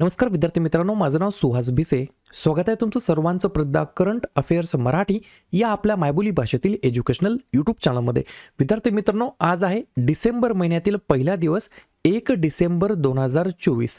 नमस्कार विद्यार्थी मित्रांनो माझं नाव सुहास भिसे. स्वागत आहे तुमचं सर्वांचं प्रदा करंट अफेअर्स मराठी या आपल्या मायबोली भाषेतील एज्युकेशनल यूट्यूब चॅनलमध्ये. विद्यार्थी मित्रांनो आज आहे डिसेंबर महिन्यातील पहिला दिवस एक डिसेंबर दोन हजार चोवीस.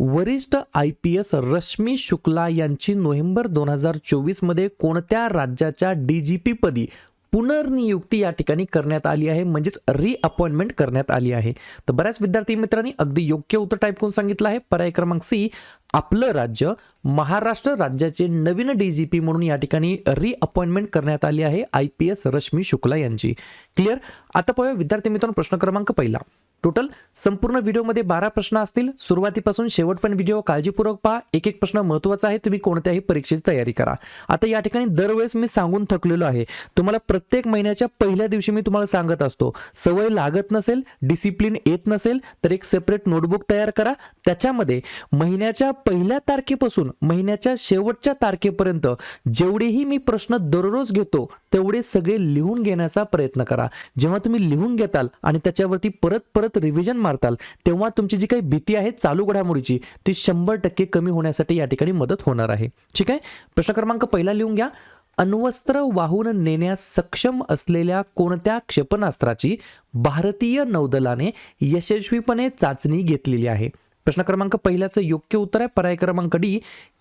वरिष्ठ I P S Rashmi Shukla यांची नोव्हेंबर दोन हजार चोवीसमध्ये कोणत्या राज्याच्या डी जी पी पदी पुनर्नियुक्ती या ठिकाणी करण्यात आली आहे? म्हणजेच रिअपॉइंटमेंट करण्यात आली आहे. तर बऱ्याच विद्यार्थी मित्रांनी अगदी योग्य उत्तर टाईप करून सांगितलं आहे. पर्याय क्रमांक सी आपलं राज्य महाराष्ट्र राज्याचे नवीन डी जी पी म्हणून या ठिकाणी रिअपॉइंटमेंट करण्यात आली आहे I P S Rashmi Shukla यांची. क्लिअर आता पाहूया विद्यार्थी मित्रांनो प्रश्न क्रमांक पहिला. टोटल संपूर्ण व्हिडिओमध्ये बारा प्रश्न असतील. सुरुवातीपासून शेवट पण व्हिडिओ काळजीपूर्वक पहा. एक एक प्रश्न महत्त्वाचा आहे तुम्ही कोणत्याही परीक्षेची तयारी करा. आता या ठिकाणी दरवेळेस मी सांगून थकलेलो आहे. तुम्हाला प्रत्येक महिन्याच्या पहिल्या दिवशी मी तुम्हाला सांगत असतो. सवय लागत नसेल डिसिप्लिन येत नसेल तर एक सेपरेट नोटबुक तयार करा. त्याच्यामध्ये महिन्याच्या पहिल्या तारखेपासून महिन्याच्या शेवटच्या तारखेपर्यंत जेवढेही मी प्रश्न दररोज घेतो तेवढे सगळे लिहून घेण्याचा प्रयत्न करा. जेव्हा तुम्ही लिहून घेताल आणि त्याच्यावरती परत परत रिव्हिजन मारताल तेव्हा तुमची जी काही भीती आहे चालू घडामोडीची ती शंभर टक्के कमी होण्यासाठी या ठिकाणी मदत होणार आहे. ठीक आहे? प्रश्न क्रमांक पहिला लिहून घ्या. अण्वस्त्र वाहून नेण्यास सक्षम असलेल्या कोणत्या क्षेपणास्त्राची भारतीय नौदलाने यशस्वीपणे चाचणी घेतलेली आहे? प्रश्न क्रमांक पहिल्याचं योग्य उत्तर आहे. पर्याय क्रमांक डी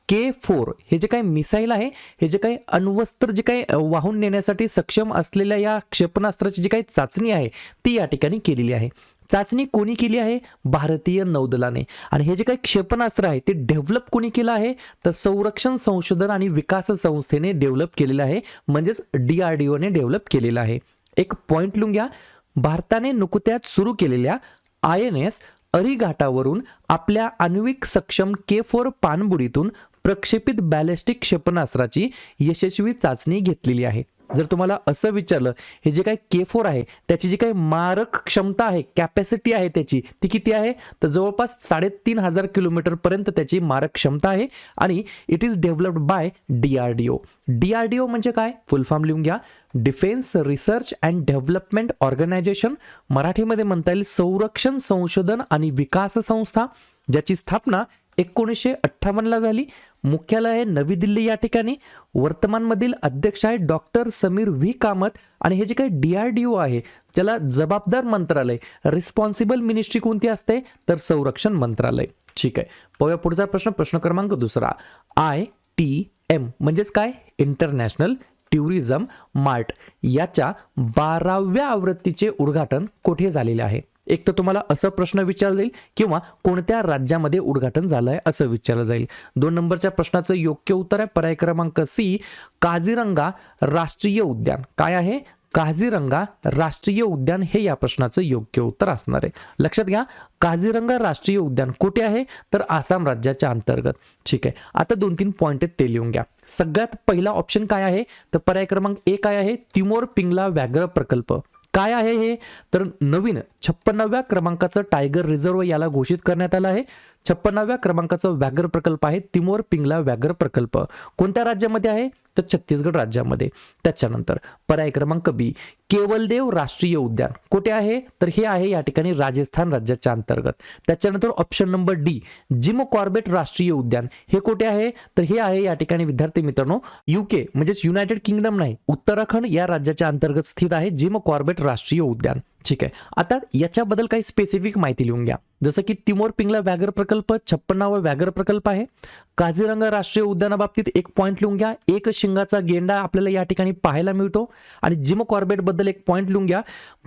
के फोर. हे जे काही मिसाईल आहे हे जे काही अण्वस्त्र जे काही वाहून नेण्यासाठी सक्षम असलेल्या या क्षेपणास्त्राची जी काही चाचणी आहे ती या ठिकाणी केलेली आहे. चाचणी कोणी केली आहे? भारतीय नौदलाने. आणि हे जे काही क्षेपणास्त्र आहे ते डेव्हलप कोणी केलं आहे? तर संरक्षण संशोधन आणि विकास संस्थेने डेव्हलप केलेलं आहे. म्हणजेच डी आर डी ओने डेव्हलप केलेलं आहे. एक पॉईंट लिहून घ्या. भारताने नुकत्याच सुरू केलेल्या आय एन एस अरिघाटावरून आपल्या आण्विक सक्षम के फोर पाणबुडीतून प्रक्षेपित बॅलिस्टिक क्षेपणास्त्राची यशस्वी चाचणी घेतलेली आहे. जर तुम्हाला असं विचारलं हे जे काही के फोर आहे त्याची जी काही मारक क्षमता आहे कॅपॅसिटी आहे त्याची ती किती आहे? तर जवळपास साडेतीन हजार किलोमीटरपर्यंत त्याची मारक क्षमता आहे आणि it is developed by D R D O D R D O म्हणजे काय? फुल फॉर्म लिहून घ्या. Defence research and development organisation मराठीमध्ये म्हणता येईल संरक्षण संशोधन आणि विकास संस्था ज्याची स्थापना एकोणीसशे अठ्ठावन्नला झाली. मुख्यालय आहे नवी दिल्ली या ठिकाणी. वर्तमानमधील अध्यक्ष आहे डॉक्टर समीर व्ही. कामत आणि हे जे काही डी आर डी ओ आहे ज्याला जबाबदार मंत्रालय रिस्पॉन्सिबल मिनिस्ट्री कोणती असते? तर संरक्षण मंत्रालय. ठीक आहे. पाहूया पुढचा प्रश्न. प्रश्न क्रमांक दुसरा. आय टी एम म्हणजेच काय? इंटरनॅशनल ट्युरिझम मार्ट याच्या बाराव्या आवृत्तीचे उद्घाटन कुठे झालेले आहे? एक तर तुम्हाला असं प्रश्न विचारला जाईल किंवा कोणत्या राज्यामध्ये उद्घाटन झालं आहे असं विचारलं जाईल. दोन नंबरच्या प्रश्नाचं योग्य उत्तर आहे. पर्याय क्रमांक सी काझीरंगा राष्ट्रीय उद्यान. काय आहे? काझीरंगा राष्ट्रीय उद्यान हे या प्रश्नाचं योग्य उत्तर असणार आहे. लक्षात घ्या काझीरंगा राष्ट्रीय उद्यान कुठे आहे? तर आसाम राज्याच्या अंतर्गत. ठीक आहे. आता दोन तीन पॉईंट आहेत ते लिहून घ्या. सगळ्यात पहिला ऑप्शन काय आहे? तर पर्याय क्रमांक एक काय आहे? तिमोर पिंगला व्याघ्र प्रकल्प. काय आहे हे? तर नवीन छप्पन्नाव्या क्रमांकाचं टायगर रिझर्व याला घोषित करण्यात आलं आहे. छप्पन्नाव्या क्रमांकाचा व्याघ्र प्रकल्प आहे तिमोर पिंगला व्याघ्र प्रकल्प. कोणत्या राज्यामध्ये आहे? तर छत्तीसगड राज्यामध्ये. त्याच्यानंतर पर्याय क्रमांक बी केवलदेव राष्ट्रीय उद्यान. कुठे आहे? तर हे आहे या ठिकाणी राजस्थान राज्याच्या अंतर्गत. त्याच्यानंतर option number D Jim Corbett राष्ट्रीय उद्यान. हे कुठे आहे? तर हे आहे या ठिकाणी विद्यार्थी मित्रांनो युके म्हणजेच युनायटेड किंगडम नाही उत्तराखंड या राज्याच्या अंतर्गत स्थित आहे जिम कॉर्बेट राष्ट्रीय उद्यान. ठीक आहे. आता याच्याबद्दल काही स्पेसिफिक माहिती लिहून घ्या. जसं की तिमोर पिंगला व्याघ्र प्रकल्प छप्पन्नावा व्याघ्र प्रकल्प आहे. काझीरंगा राष्ट्रीय उद्यानाबाबतीत एक पॉईंट लिहून घ्या. एक शिंगाचा गेंडा आपल्याला या ठिकाणी पाहायला मिळतो. आणि जिम कॉर्बेटबद्दल एक पॉईंट लिहून घ्या.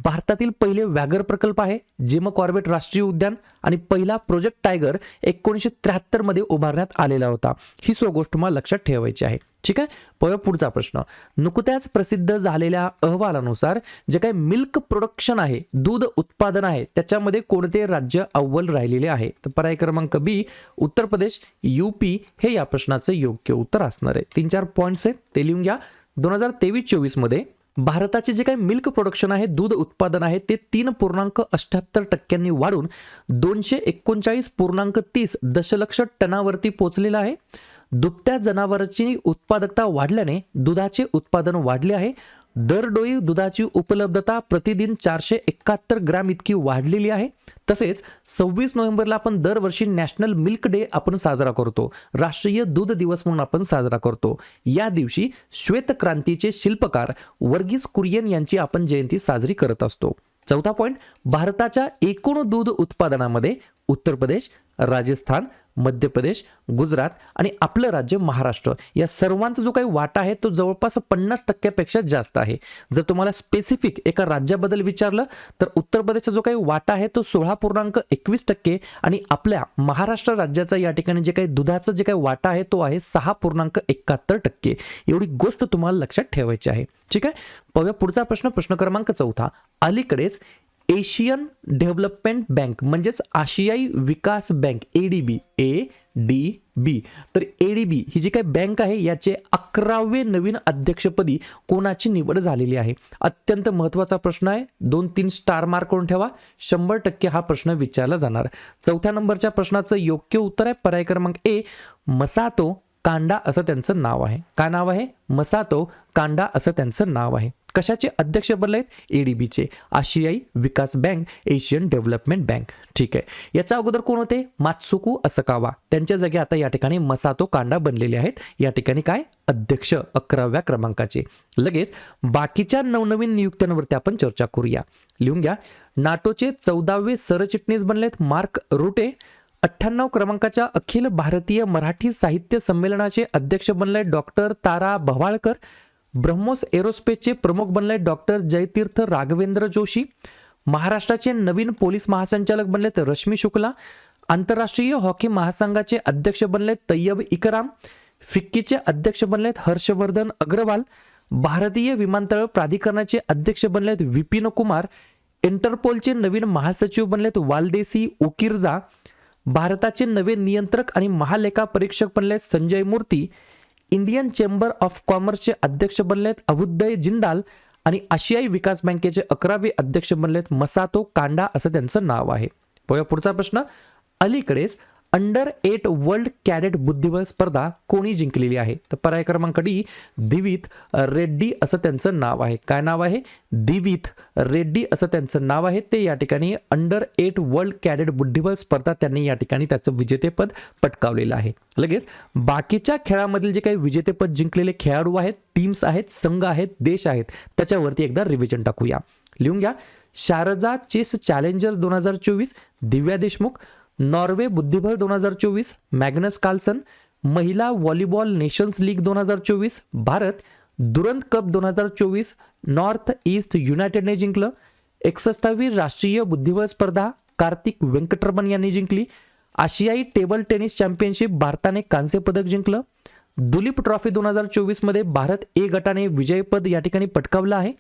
भारतातील पहिले व्याघ्र प्रकल्प आहे जिम कॉर्बेट राष्ट्रीय उद्यान. आणि पहिला प्रोजेक्ट टायगर एकोणीसशे त्र्याहत्तरमध्ये उभारण्यात आलेला होता. ही सो गोष्ट तुम्हाला लक्षात ठेवायची आहे. ठीक आहे? पळ पुढचा प्रश्न. नुकत्याच प्रसिद्ध झालेल्या अहवालानुसार जे काही मिल्क प्रोडक्शन आहे दूध उत्पादन आहे त्याच्यामध्ये कोणते राज्य अव्वल राहिलेले आहे? तर पर्याय क्रमांक बी उत्तर प्रदेश युपी हे या प्रश्नाचं योग्य उत्तर असणार आहे. तीन चार पॉईंट्स आहेत ते लिहून घ्या. दोन हजार तेवीस चोवीसमध्ये भारताचे जे काही मिल्क प्रोडक्शन आहे दूध उत्पादन आहे ते तीन पूर्णांक अठ्ठ्याहत्तर टक्क्यांनी वाढून दोनशे एकोणचाळीस पूर्णांक तीस दशलक्ष टनावरती पोचलेलं आहे. दुभत्या जनावरांची उत्पादकता वाढल्याने दुधाचे उत्पादन वाढले आहे. दरडोई दुधाची उपलब्धता प्रतिदिन चारशे एकाहत्तर ग्रॅम इतकी वाढलेली आहे. तसेच सव्वीस नोव्हेंबरला आपण दरवर्षी नॅशनल मिल्क डे आपण साजरा करतो. राष्ट्रीय दूध दिवस म्हणून आपण साजरा करतो. या दिवशी श्वेतक्रांतीचे शिल्पकार वर्गीस कुरियन यांची आपण जयंती साजरी करत असतो. चौथा पॉईंट भारताच्या एकूण दूध उत्पादनामध्ये उत्तर प्रदेश राजस्थान मध्य प्रदेश गुजरात आणि आपलं राज्य महाराष्ट्र. या सर्वांचा जो काही वाटा आहे तो जवळपास पन्नास टक्क्यापेक्षा जास्त आहे. जर तुम्हाला स्पेसिफिक एका राज्याबद्दल विचारलं तर उत्तर प्रदेशचा जो काही वाटा आहे तो सोळा पूर्णांक एकवीस टक्के आणि आपल्या महाराष्ट्र राज्याचा या ठिकाणी जे काही दुधाचा जे काही वाटा आहे तो आहे सहा पूर्णांक एकाहत्तर टक्के. एवढी गोष्ट तुम्हाला लक्षात ठेवायची आहे. ठीक आहे? पाहूया पुढचा प्रश्न प्रश्न क्रमांक चौथा. अलीकडेच एशियन डेव्हलपमेंट बँक म्हणजेच आशियाई विकास bank A D B A D B. तर ए डी बी ही जी काही बँक आहे याचे अकरावे नवीन अध्यक्षपदी कोणाची निवड झालेली आहे? अत्यंत महत्त्वाचा प्रश्न आहे. दोन तीन स्टार मार्क करून ठेवा. शंभर टक्के हा प्रश्न विचारला जाणार. चौथ्या नंबरच्या प्रश्नाचं योग्य उत्तर आहे. पर्याय क्रमांक ए मसातो कांडा असं त्यांचं नाव आहे. काय नाव आहे? मसातो कांडा असं त्यांचं नाव आहे. कशाचे अध्यक्ष बनले आहेत एडीबीचे आशियाई विकास बँक एशियन डेव्हलपमेंट बँक. ठीक आहे. याच्या अगोदर कोण होते? मात्सुकू असकावा. त्यांच्या जागी आता या ठिकाणी मसातो कांडा बनलेले आहेत. या ठिकाणी काय? अध्यक्ष अकराव्या क्रमांकाचे. लगेच बाकीच्या नवनवीन नियुक्त्यांवरती आपण चर्चा करूया. लिहून घ्या. नाटोचे चौदावे सरचिटणीस बनलेत मार्क रुटे. अठ्ठ्याण्णव क्रमांकाच्या अखिल भारतीय मराठी साहित्य संमेलनाचे अध्यक्ष बनले डॉक्टर तारा भवाळकर ब्रह्मोस एरोस्पेसचे प्रमुख बनले डॉक्टर जयतीर्थ राघवेंद्र जोशी. महाराष्ट्राचे नवीन पोलीस महासंचालक बनलेत रश्मी शुक्ला. आंतरराष्ट्रीय हॉकी महासंघाचे अध्यक्ष बनलेत तय्यब इकराम. फिक्कीचे अध्यक्ष बनलेत हर्षवर्धन अग्रवाल. भारतीय विमानतळ प्राधिकरणाचे अध्यक्ष बनलेत विपिन कुमार. इंटरपोलचे नवीन महासचिव बनलेत वालदेसी उकिर्जा. भारताचे नवे नियंत्रक आणि महालेखा परीक्षक बनलेत संजय मूर्ती. इंडियन चेंबर ऑफ कॉमर्सचे अध्यक्ष बनलेत अबुदय जिंदाल आणि आशियाई विकास बँकेचे अकरावे अध्यक्ष बनलेत मसातो कांडा असं त्यांचं नाव आहे. पुढचा प्रश्न. अलीकडेच अंडर एट वर्ल्ड कॅडेट बुद्धिबळ स्पर्धा कोणी जिंकलेली आहे? तर पर्याय क्रमांक डी दिवित रेड्डी असं त्यांचं नाव आहे. काय नाव आहे? दिवित रेड्डी असं त्यांचं नाव आहे. ते या ठिकाणी अंडर एट वर्ल्ड कॅडेट बुद्धिबळ स्पर्धा त्यांनी या ठिकाणी त्याचं विजेतेपद पटकावलेलं आहे. लगेच बाकीच्या खेळामधील जे काही विजेतेपद जिंकलेले खेळाडू आहेत टीम्स आहेत संघ आहेत देश आहेत त्याच्यावरती एकदा रिव्हिजन टाकूया. लिहून घ्या. शारजा चेस चॅलेंजर दोन हजार चोवीस दिव्या देशमुख नॉर्वे बुद्धिबळ दोन हजार चोवीस मॅग्नस कार्लसन महिला व्हॉलीबॉल नेशन्स लीग दोन हजार चोवीस भारत दुरंत कप दोन हजार चोवीस नॉर्थ ईस्ट युनायटेडने जिंकलं. एकसष्टावी राष्ट्रीय बुद्धिबळ स्पर्धा कार्तिक व्यंकटरमण यांनी जिंकली. आशियाई टेबल टेनिस चॅम्पियनशिप भारताने कांस्य पदक जिंकलं. दुलीप ट्रॉफी दोन हजार चोवीसमध्ये भारत ए गटाने विजयपद या ठिकाणी पटकावलं आहे.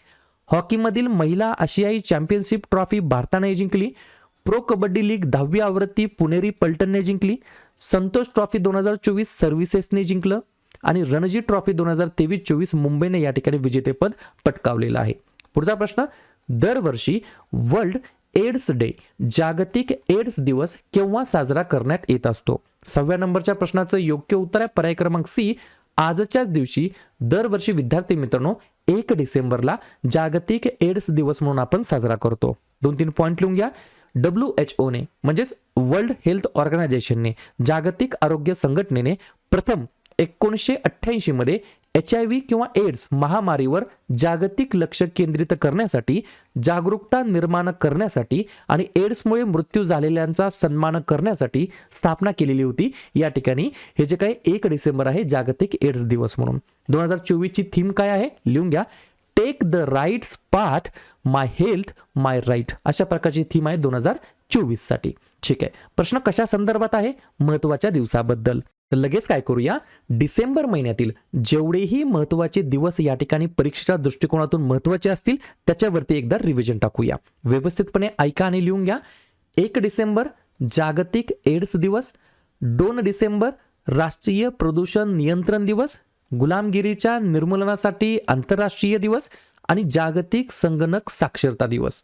हॉकीमधील महिला आशियाई चॅम्पियनशिप ट्रॉफी भारताने जिंकली. प्रो कबड्डी लीग दहावी आवृत्ती पुणेरी पलटणने जिंकली संतोष ट्रॉफी दोन हजार चोवीस सर्व्हिसेसने जिंकलं आणि रणजी ट्रॉफी दोन हजार तेवीस चोवीस मुंबईने या ठिकाणी विजेतेपद पटकावलेलं आहे. पुढचा प्रश्न दरवर्षी वर्ल्ड एड्स डे जागतिक एड्स दिवस केव्हा साजरा करण्यात येत असतो? सहाव्या नंबरच्या प्रश्नाचं योग्य उत्तर आहे पर्याय क्रमांक सी आजच्याच दिवशी. दरवर्षी विद्यार्थी मित्रांनो एक डिसेंबरला जागतिक एड्स दिवस म्हणून आपण साजरा करतो. दोन तीन पॉईंट लिहून घ्या. डब्ल्यू एच ओने म्हणजेच वर्ल्ड हेल्थ ऑर्गनायझेशनने जागतिक आरोग्य संघटनेने प्रथम एकोणीसशे अठ्ठ्याऐंशीमध्ये एच आय व्ही किंवा एड्स महामारीवर जागतिक लक्ष केंद्रित करण्यासाठी जागरूकता निर्माण करण्यासाठी आणि एड्समुळे मृत्यू झालेल्यांचा सन्मान करण्यासाठी स्थापना केलेली होती. या ठिकाणी हे जे काही एक डिसेंबर आहे जागतिक एड्स दिवस म्हणून. दोन हजार चोवीसची थीम काय आहे? लिहून घ्या. Take the rights path my health my right अशा प्रकारची थीम आहे दोन हजार चोवीससाठी ठीक आहे. प्रश्न कशा संदर्भात आहे? महत्त्वाच्या दिवसाबद्दल. तर लगेच काय करूया? डिसेंबर महिन्यातील जेवढेही महत्त्वाचे दिवस या ठिकाणी परीक्षेच्या दृष्टिकोनातून महत्त्वाचे असतील त्याच्यावरती एकदा रिव्हिजन टाकूया. व्यवस्थितपणे ऐका आणि लिहून घ्या. एक डिसेंबर जागतिक एड्स दिवस. दोन डिसेंबर राष्ट्रीय प्रदूषण नियंत्रण दिवस. गुलामगिरीच्या निर्मूलनासाठी आंतरराष्ट्रीय दिवस आणि जागतिक संगणक साक्षरता दिवस.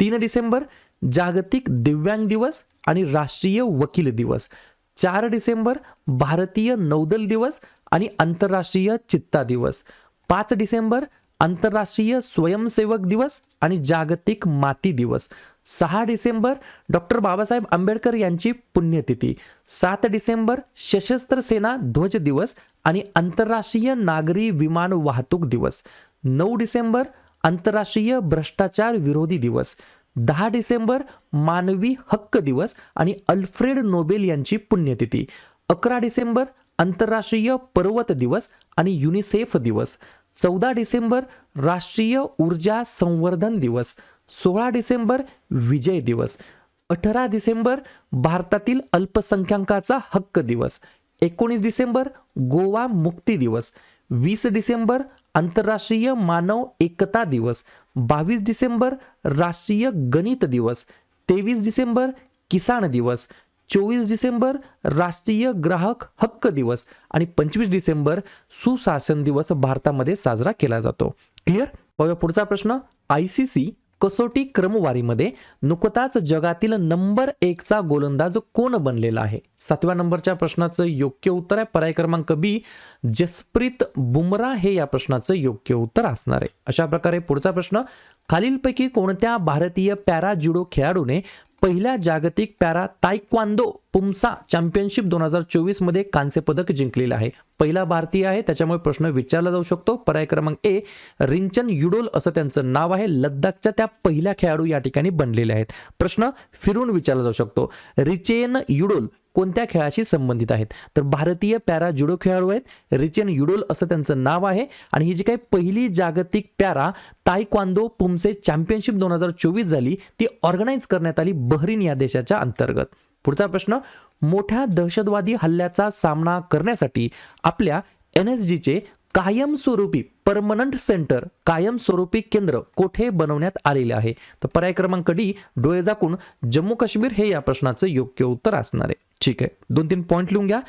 तीन डिसेंबर जागतिक दिव्यांग दिवस आणि राष्ट्रीय वकील दिवस. चार डिसेंबर भारतीय नौदल दिवस आणि आंतरराष्ट्रीय चित्ता दिवस. पाच डिसेंबर आंतरराष्ट्रीय स्वयंसेवक दिवस आणि जागतिक माती दिवस. सहा डिसेंबर डॉक्टर बाबासाहेब आंबेडकर यांची पुण्यतिथी. सात डिसेंबर सशस्त्र सेना ध्वज दिवस आणि आंतरराष्ट्रीय नागरी विमान वाहतूक दिवस. नऊ डिसेंबर आंतरराष्ट्रीय भ्रष्टाचार विरोधी दिवस. दहा डिसेंबर मानवी हक्क दिवस आणि अल्फ्रेड नोबेल यांची पुण्यतिथी. अकरा डिसेंबर आंतरराष्ट्रीय पर्वत दिवस आणि युनिसेफ दिवस. चौदा डिसेंबर राष्ट्रीय ऊर्जा संवर्धन दिवस. सोळा डिसेंबर विजय दिवस. अठरा डिसेंबर भारतातील अल्पसंख्याकाचा हक्क दिवस. एकोणीस डिसेंबर गोवा मुक्ती दिवस. वीस डिसेंबर आंतरराष्ट्रीय मानव एकता दिवस. बावीस डिसेंबर राष्ट्रीय गणित दिवस. तेवीस डिसेंबर किसान दिवस. चोवीस डिसेंबर राष्ट्रीय ग्राहक हक्क दिवस. आणि पंचवीस डिसेंबर सुशासन दिवस भारतामध्ये साजरा केला जातो. क्लिअर पाहूया पुढचा प्रश्न. आय सी सी कसोटी क्रमवारीमध्ये नुकताच जगातील नंबर एकचा गोलंदाज कोण बनलेला आहे? सातव्या नंबरच्या प्रश्नाचं योग्य उत्तर आहे. पर्याय क्रमांक बी जसप्रीत बुमरा हे या प्रश्नाचं योग्य उत्तर असणार आहे. अशा प्रकारे पुढचा प्रश्न खालीलपैकी कोणत्या भारतीय पॅरा जुडो खेळाडूने पहिल्या जागतिक पॅरा तायक्वांदो पुमसा चॅम्पियनशिप दोन हजार चोवीसमध्ये कांस्य पदक जिंकलेलं आहे. पहिला भारतीय आहे त्याच्यामुळे प्रश्न विचारला जाऊ शकतो. पर्याय क्रमांक ए रिंचन युडोल असं त्यांचं नाव आहे. लद्दाखच्या त्या पहिल्या खेळाडू या ठिकाणी बनलेले आहेत. प्रश्न फिरून विचारला जाऊ शकतो. रिचेन युडोल कोणत्या खेळाशी संबंधित आहेत? तर भारतीय पॅरा जुडो खेळाडू आहेत. रिचेन युडोल असं त्यांचं नाव आहे. आणि ही जी काही पहिली जागतिक पॅरा तायक्वांदो पुमसे चॅम्पियनशिप दोन हजार चोवीस झाली ती ऑर्गनाईज करण्यात आली बहरीन या देशाच्या अंतर्गत. पुढचा प्रश्न मोठ्या दहशतवादी हल्ल्याचा सामना करण्यासाठी आपल्या एन एस जीचे कायमस्वरूपी परमनंट सेंटर कायमस्वरूपी केंद्र कोठे बनवण्यात आलेले आहे? तर पर्याय क्रमांक डी डोळे झाकून जम्मू काश्मीर हे या प्रश्नाचं योग्य उत्तर असणार आहे. ठीक आहे. दोन तीन पॉईंट लिहून घ्या.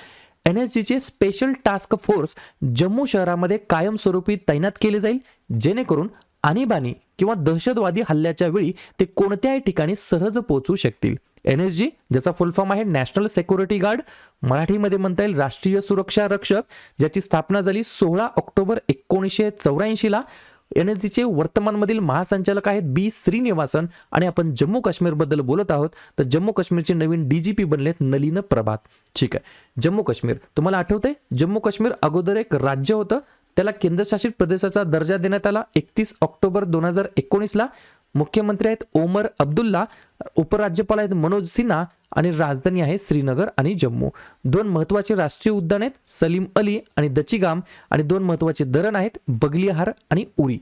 एन एस जीचे स्पेशल टास्क फोर्स जम्मू शहरामध्ये कायमस्वरूपी तैनात केले जाईल जेणेकरून आणीबाणी किंवा दहशतवादी हल्ल्याच्या वेळी ते कोणत्याही ठिकाणी सहज पोहोचू शकतील. एन एस जी ज्याचा फुल फॉर्म आहे नॅशनल सेक्युरिटी गार्ड मराठीमध्ये म्हणता येईल राष्ट्रीय सुरक्षा रक्षक ज्याची स्थापना झाली सोळा ऑक्टोबर एकोणीसशे चौऱ्याऐंशीला एन एस जीचे वर्तमानमधील महासंचालक आहेत बी. श्रीनिवासन आणि आपण जम्मू काश्मीरबद्दल बोलत आहोत. तर जम्मू काश्मीरचे नवीन डीजीपी बनलेत नलिन प्रभात. ठीक आहे. जम्मू काश्मीर तुम्हाला आठवतंय? जम्मू काश्मीर अगोदर एक राज्य होतं. त्याला केंद्रशासित प्रदेशाचा दर्जा देण्यात आला एकतीस ऑक्टोबर दोन हजार एकोणीसला मुख्यमंत्री आहेत ओमर अब्दुल्ला उपराज्यपाल आहेत मनोज सिन्हा आणि राजधानी आहे श्रीनगर आणि जम्मू. दोन महत्त्वाचे राष्ट्रीय उद्यान आहेत सलीम अली आणि दचिगाम आणि दोन महत्त्वाचे धरण आहेत बगलिहार आणि उरी.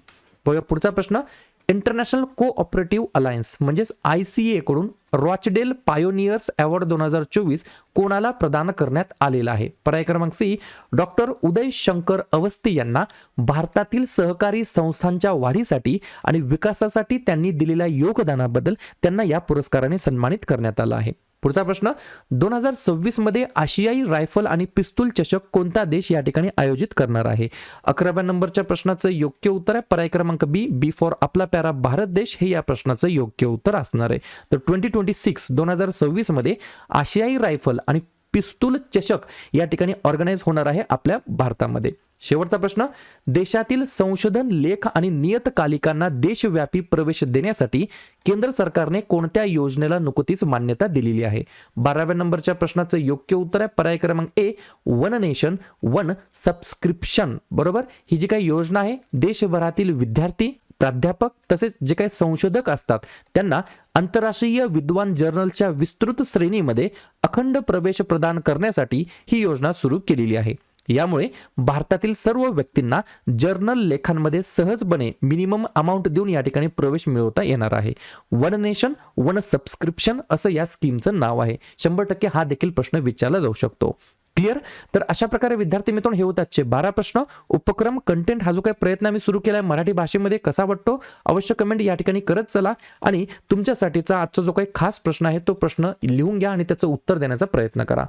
बघा पुढचा प्रश्न. इंटरनॅशनल कोऑपरेटिव्ह अलायन्स म्हणजेच आय सी ए कडून रॉचडेल पायोनियर्स अवॉर्ड दोन हजार चोवीस कोणाला प्रदान करण्यात आलेला आहे? पर्याय क्रमांक सी डॉक्टर उदय शंकर अवस्थी यांना भारतातील सहकारी संस्थांच्या वाढीसाठी आणि विकासासाठी त्यांनी दिलेल्या योगदानाबद्दल त्यांना या पुरस्काराने सन्मानित करण्यात आलं आहे. पुढचा प्रश्न दोन हजार सव्वीसमध्ये आशियाई रायफल आणि पिस्तूल चषक कोणता देश या ठिकाणी आयोजित करणार आहे? अकराव्या नंबरच्या प्रश्नाचं योग्य उत्तर आहे. पर्याय क्रमांक बी बी फॉर आपला प्यारा भारत देश. हे या प्रश्नाचं योग्य उत्तर असणार आहे. तर ट्वेंटी ट्वेंटी सिक्स दोन हजार सव्वीसमध्ये आशियाई रायफल आणि पिस्तूल चषक या ठिकाणी ऑर्गनाईज होणार आहे आपल्या भारतामध्ये. शेवटचा प्रश्न देशातील संशोधन लेख आणि नियतकालिकांना देशव्यापी प्रवेश देण्यासाठी केंद्र सरकारने कोणत्या योजनेला नुकतीच मान्यता दिलेली आहे? बाराव्या नंबरच्या प्रश्नाचं योग्य उत्तर आहे. पर्याय क्रमांक A one nation one subscription. बरोबर? ही जी काही योजना आहे देशभरातील विद्यार्थी प्राध्यापक तसेच जे काही संशोधक असतात त्यांना आंतरराष्ट्रीय विद्वान जर्नलच्या विस्तृत श्रेणीमध्ये अखंड प्रवेश प्रदान करण्यासाठी ही योजना सुरू केलेली आहे. यामुळे भारतातील सर्व व्यक्तींना जर्नल लेखांमध्ये सहजपणे मिनिमम अमाऊंट देऊन या ठिकाणी प्रवेश मिळवता येणार आहे. वन नेशन वन सबस्क्रिप्शन असं या स्कीमचं नाव आहे. शंभर टक्के हा देखील प्रश्न विचारला जाऊ शकतो. क्लिअर तर अशा प्रकारे विद्यार्थी मित्रांनो हे होत आजचे बारा प्रश्न. उपक्रम कंटेंट हा जो काही प्रयत्न आम्ही सुरू केला आहे मराठी भाषेमध्ये कसा वाटतो अवश्य कमेंट या ठिकाणी करत चला. आणि तुमच्यासाठीचा आजचा जो काही खास प्रश्न आहे तो प्रश्न लिहून घ्या आणि त्याचं उत्तर देण्याचा प्रयत्न करा.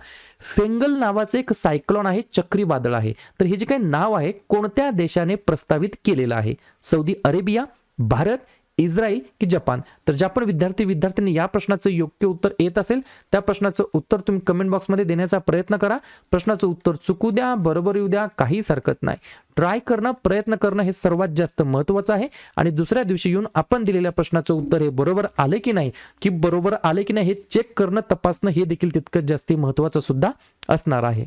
फेंगल नावाचं एक सायक्लॉन आहे चक्रीवादळ आहे. तर हे जे काही नाव आहे कोणत्या देशाने प्रस्तावित केलेलं आहे? सौदी अरेबिया भारत इस्रायल की जपान. तर ज्या पण विद्यार्थी विद्यार्थ्यांनी या प्रश्नाचं योग्य उत्तर येत असेल त्या प्रश्नाचं उत्तर तुम्ही कमेंट बॉक्समध्ये देण्याचा प्रयत्न करा. प्रश्नाचं उत्तर चुकू द्या बरोबर येऊ द्या काहीच हरकत नाही. ट्राय करणं प्रयत्न करणं हे सर्वात जास्त महत्त्वाचं आहे. आणि दुसऱ्या दिवशी येऊन आपण दिलेल्या प्रश्नाचं उत्तर हे बरोबर आले की नाही की बरोबर आले की नाही हे चेक करणं तपासणं हे देखील तितकंच जास्ती महत्त्वाचं सुद्धा असणार आहे.